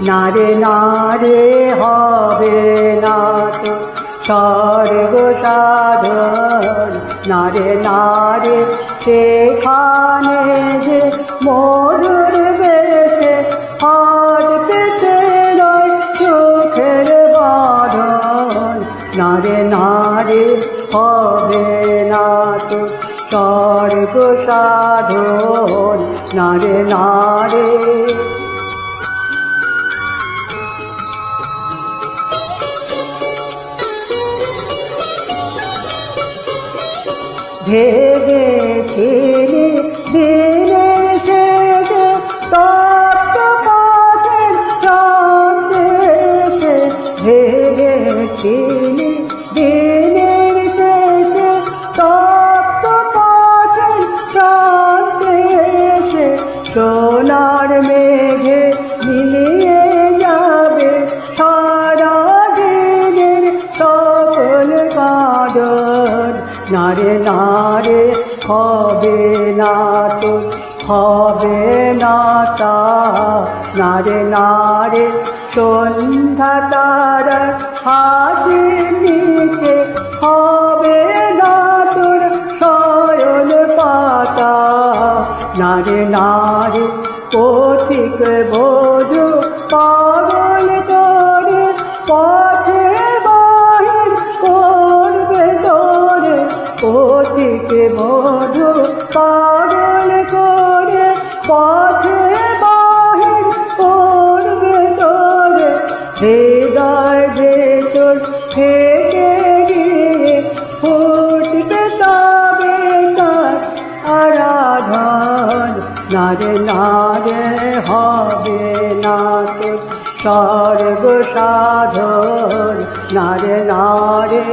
নারে নারে হবে না তো স্বর্গ সাধন নারে নারে সেখানে যে মধুর বেশে হাত পেতে নয় সুখের বাঁধন। নারে নারে হবে না তো স্বর্গ সাধন নারে নারে ভেবেছিলি দিনের শেষে তপ্ত পথের প্রান্তেশে ভেবেছিলি দিনের শেষে তপ্ত পথের প্রান্তেশে সোনার নারে নারে, হবে না তো, হবে না তা। নারে নারে, সন্ধ্যা তারা হাতের নিচে হবে না তোর শয়ন পাতা। নারে নারে, পথিক বোধ বোধ পাগল করে পথে বাহির করবে তোরে। হৃদয় যে তোর ফেটে গিয়ে ফুটবে তবে তার আরাধন। নারে নারে হবে না তো স্বর্গ সাধন। নারে নারে